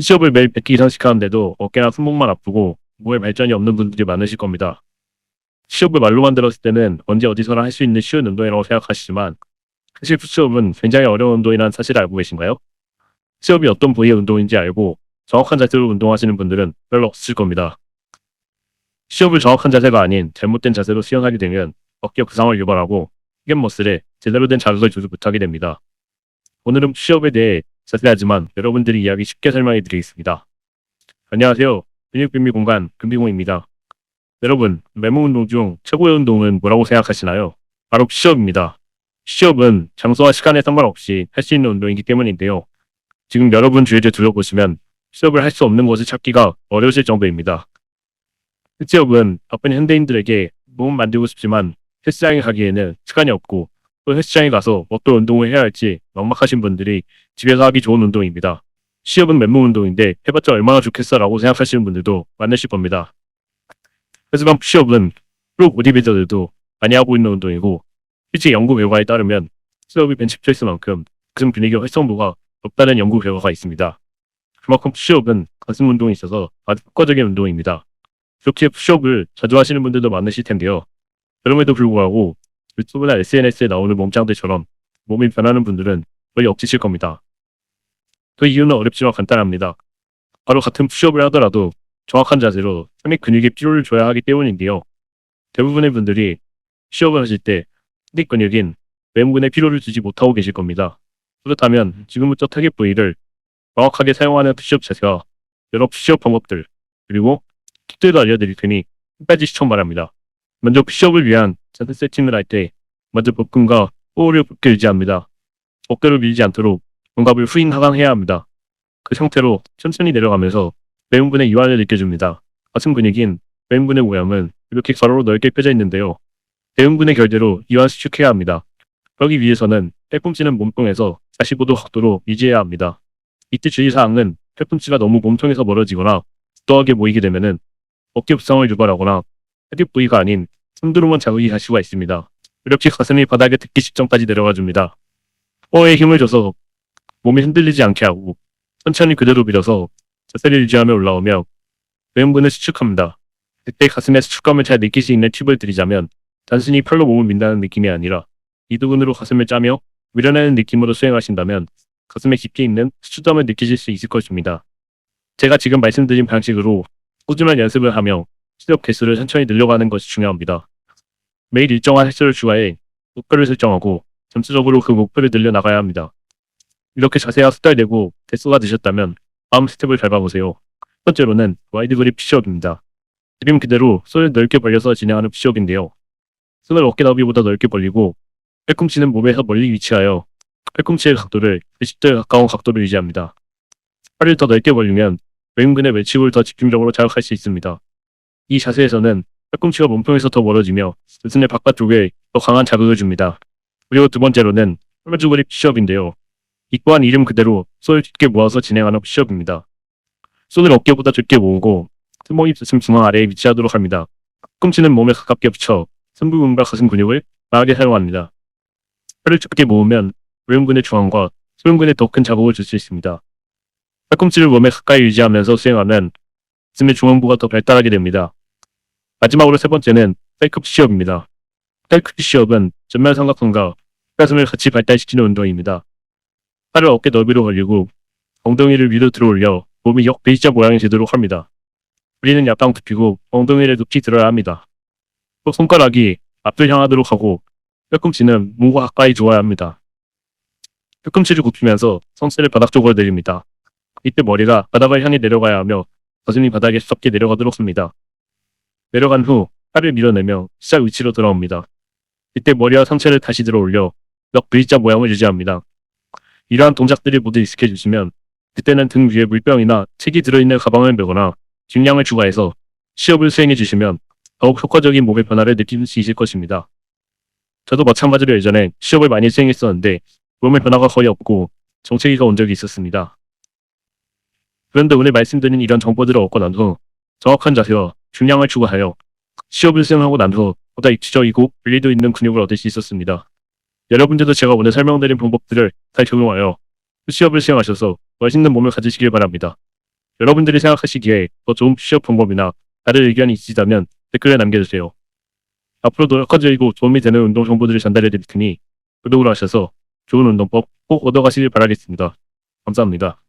시업을 매일 100개 이상씩 하는데도 어깨나 손목만 아프고 몸에 발전이 없는 분들이 많으실 겁니다. 시업을 말로만 들었을 때는 언제 어디서나 할 수 있는 쉬운 운동이라고 생각하시지만 사실 푸시업은 굉장히 어려운 운동이라는 사실을 알고 계신가요? 시업이 어떤 부위의 운동인지 알고 정확한 자세로 운동하시는 분들은 별로 없으실 겁니다. 시업을 정확한 자세가 아닌 잘못된 자세로 수행하게 되면 어깨 부상을 유발하고 힙머슬에 제대로 된 자극을 주지 못하게 됩니다. 오늘은 푸시업에 대해 자세하지만 여러분들이 이야기 쉽게 설명해 드리겠습니다. 안녕하세요. 근육빈미 공간 금비공입니다. 여러분, 메모 운동 중 최고의 운동은 뭐라고 생각하시나요? 바로 푸시업입니다. 푸시업은 장소와 시간에 상관없이 할 수 있는 운동이기 때문인데요. 지금 여러분 주위를 둘러보시면 푸시업을 할 수 없는 곳을 찾기가 어려우실 정도입니다. 푸시업은 바쁜 현대인들에게 몸은 만들고 싶지만 헬스장에 가기에는 시간이 없고 또 헬스장에 가서 어떤 운동을 해야 할지 막막하신 분들이 집에서 하기 좋은 운동입니다. 시업은 맨몸 운동인데 해봤자 얼마나 좋겠어라고 생각하시는 분들도 많으실 겁니다. 하지만 푸시업은 프로 보디빌더들도 많이 하고 있는 운동이고 실제 연구 결과에 따르면 푸시업이 벤치 프레스만큼 가슴 근육의 활성도가 높다는 연구 결과가 있습니다. 그만큼 푸시업은 가슴 운동에 있어서 아주 효과적인 운동입니다. 이렇게 푸시업을 자주 하시는 분들도 많으실 텐데요. 그럼에도 불구하고 유튜브나 SNS에 나오는 몸짱들처럼 몸이 변하는 분들은 거의 없으실 겁니다. 그 이유는 어렵지만 간단합니다. 바로 같은 푸시업을 하더라도 정확한 자세로 손의 근육에 피로를 줘야 하기 때문인데요. 대부분의 분들이 푸시업을 하실 때 손의 근육인 왼근에 피로를 주지 못하고 계실 겁니다. 그렇다면 지금부터 타겟 부위를 정확하게 사용하는 푸시업 자세와 여러 푸시업 방법들 그리고 팁들도 알려드릴 테니 끝까지 시청 바랍니다. 먼저 푸시업을 위한 자세 세팅을 할 때 먼저 복근과 호흡을 붙게 유지합니다. 어깨를 밀지 않도록 견갑을 후인 하강해야 합니다. 그 상태로 천천히 내려가면서 매운분의 이완을 느껴줍니다. 가슴 근육인 매운분의 모양은 이렇게 가로로 넓게 펴져 있는데요. 매운분의 결대로 이완 수축해야 합니다. 그러기 위해서는 팔꿈치는 몸통에서 45도 각도로 유지해야 합니다. 이때 주의사항은 팔꿈치가 너무 몸통에서 멀어지거나 부도하게 모이게 되면은 어깨 부상을 유발하거나 헤드 부위가 아닌 손으로만 자극이 갈 수가 있습니다. 이렇게 가슴이 바닥에 닿기 직전까지 내려가 줍니다. 뼈에 힘을 줘서 몸이 흔들리지 않게 하고 천천히 그대로 밀어서 자세를 유지하며 올라오며 왼분을 수축합니다. 그때 가슴의 수축감을 잘 느낄 수 있는 팁을 드리자면 단순히 팔로 몸을 민다는 느낌이 아니라 이 부분으로 가슴을 짜며 밀어내는 느낌으로 수행하신다면 가슴에 깊이 있는 수축감을 느끼실 수 있을 것입니다. 제가 지금 말씀드린 방식으로 꾸준한 연습을 하며 시력 개수를 천천히 늘려가는 것이 중요합니다. 매일 일정한 횟수를 추가해 목표를 설정하고 점수적으로 그 목표를 늘려나가야 합니다. 이렇게 자세가 숙달되고 개수가 드셨다면 다음 스텝을 밟아보세요. 첫 번째로는 와이드 그립 푸시업입니다. 그림 그대로 손을 넓게 벌려서 진행하는 푸시업인데요. 손을 어깨 너비보다 넓게 벌리고 팔꿈치는 몸에서 멀리 위치하여 팔꿈치의 각도를 90도에 가까운 각도로 유지합니다. 팔을 더 넓게 벌리면 왼근의 외측을 더 집중적으로 자극할 수 있습니다. 이 자세에서는 팔꿈치가 몸통에서 더 멀어지며 가슴의 바깥쪽에 더 강한 자극을 줍니다. 그리고 두 번째로는 혈마주거리 푸시업인데요. 이 또한 이름 그대로 손을 좁게 모아서 진행하는 푸시업입니다. 손을 어깨보다 좁게 모으고 승모입 가슴 중앙 아래에 위치하도록 합니다. 팔꿈치는 몸에 가깝게 붙여 선부근과 가슴 근육을 강하게 사용합니다. 팔을 좁게 모으면 왼근의 중앙과 소근근에 더 큰 자극을 줄 수 있습니다. 팔꿈치를 몸에 가까이 유지하면서 수행하면 가슴의 중앙부가 더 발달하게 됩니다. 마지막으로 세 번째는 셀크 푸시업입니다. 셀크 푸시업은 전면 삼각형과 가슴을 같이 발달시키는 운동입니다. 팔을 어깨 너비로 벌리고 엉덩이를 위로 들어 올려 몸이 역 V자 모양이 되도록 합니다. 우리는 약간 굽히고 엉덩이를 높이 들어야 합니다. 또 손가락이 앞을 향하도록 하고 팔꿈치는 몸과 가까이 두어야 합니다. 팔꿈치를 굽히면서 성체를 바닥 쪽으로 내립니다. 이때 머리가 바닥을 향해 내려가야 하며 가슴이 바닥에 썩게 내려가도록 합니다. 내려간 후 팔을 밀어내며 시작 위치로 돌아옵니다. 이때 머리와 상체를 다시 들어 올려 역 V자 모양을 유지합니다. 이러한 동작들이 모두 익숙해지시면 그때는 등 위에 물병이나 책이 들어있는 가방을 메거나 중량을 추가해서 시업을 수행해 주시면 더욱 효과적인 몸의 변화를 느낄 수 있을 것입니다. 저도 마찬가지로 예전에 시업을 많이 수행했었는데 몸의 변화가 거의 없고 정체기가 온 적이 있었습니다. 그런데 오늘 말씀드린 이런 정보들을 얻고 난 후 정확한 자세와 중량을 추가하여 시업을 수행하고 난 후 보다 입체적이고 분리도 있는 근육을 얻을 수 있었습니다. 여러분들도 제가 오늘 설명드린 방법들을 잘 적용하여 시업을 수행하셔서 멋있는 몸을 가지시길 바랍니다. 여러분들이 생각하시기에 더 좋은 취업 방법이나 다른 의견이 있으시다면 댓글에 남겨주세요. 앞으로도 효과적이고 도움이 되는 운동 정보들을 전달해 드릴 테니 구독을 하셔서 좋은 운동법 꼭 얻어가시길 바라겠습니다. 감사합니다.